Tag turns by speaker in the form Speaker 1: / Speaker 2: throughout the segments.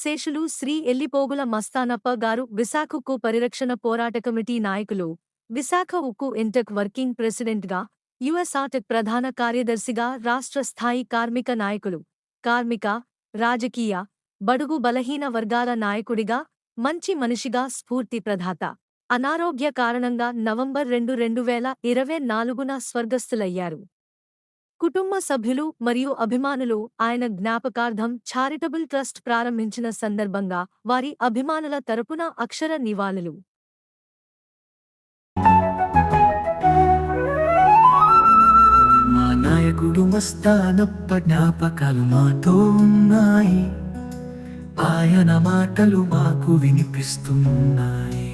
Speaker 1: శేషులు శ్రీ ఎల్లిపోగుల మస్తానప్ప గారు విశాఖ ఉక్కు పరిరక్షణ పోరాట కమిటీ నాయకులు. విశాఖ ఉక్కు ఇంటెక్ వర్కింగ్ ప్రెసిడెంట్గా యుఎస్ఆర్టెక్ ప్రధాన కార్యదర్శిగా రాష్ట్ర స్థాయి కార్మిక నాయకులు. కార్మిక రాజకీయ బడుగు బలహీన వర్గాల నాయకుడిగా మంచి మనిషిగా స్ఫూర్తి ప్రధాత. అనారోగ్య కారణంగా నవంబర్ రెండు రెండు వేల ఇరవై నాలుగున స్వర్గస్థులయ్యారు. కుటుంబ సభ్యులు మరియు అభిమానులు ఆయన జ్ఞాపకార్థం చారిటబుల్ ట్రస్ట్ ప్రారంభించిన సందర్భంగా వారి అభిమానుల తరపున అక్షర నివాళులు.
Speaker 2: మా నాయకుడు మస్తానప్ప జ్ఞాపకాలు మాతో ఉన్నాయి. ఆయన మాటలు మాకు వినిపిస్తున్నాయి.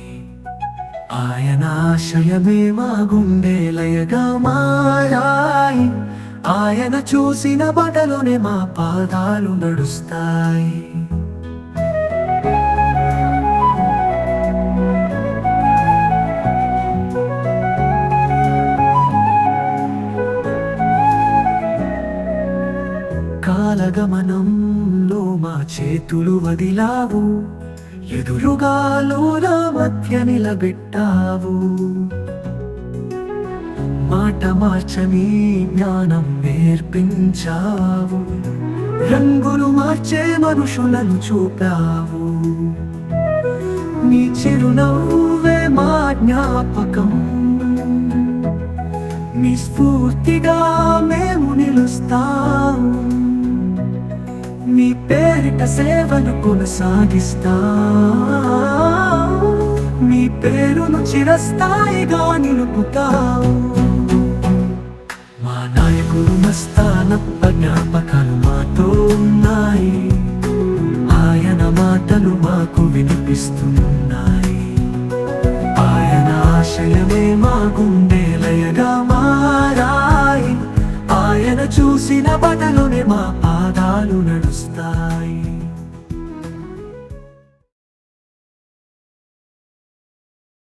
Speaker 2: ఆయన ఆశయమే మా గుండెలయగా మారాయి. ఆయన చూసిన బటలోనే మా పాదాలు నడుస్తాయి. కాలగమనంలో మా చేతులు వదిలావు ఎదురుగాలో నా మధ్య నిలబెట్టావు. మాట మార్చని జ్ఞానం నేర్పించావు. రంగులు మార్చే మనుషులను చూపావు. నీ చిరునవ్వే మా జ్ఞాపకం. నీ స్ఫూర్తిగా మేము నిలుస్తాం. మీ పేరిట సేవను కొనసాగిస్తాం. మీ పేరును చిరస్థాయిగా నిలుపుతావు నాయకుడు జ్ఞాపకాలు మాతో ఉన్నాయి. ఆయన మాటలు మాకు వినిపిస్తున్నాయి. ఆయన ఆశయమే మా గుండెలయగా మారాయి. ఆయన చూసిన బటలోనే మా పాదాలు నడుస్తాయి.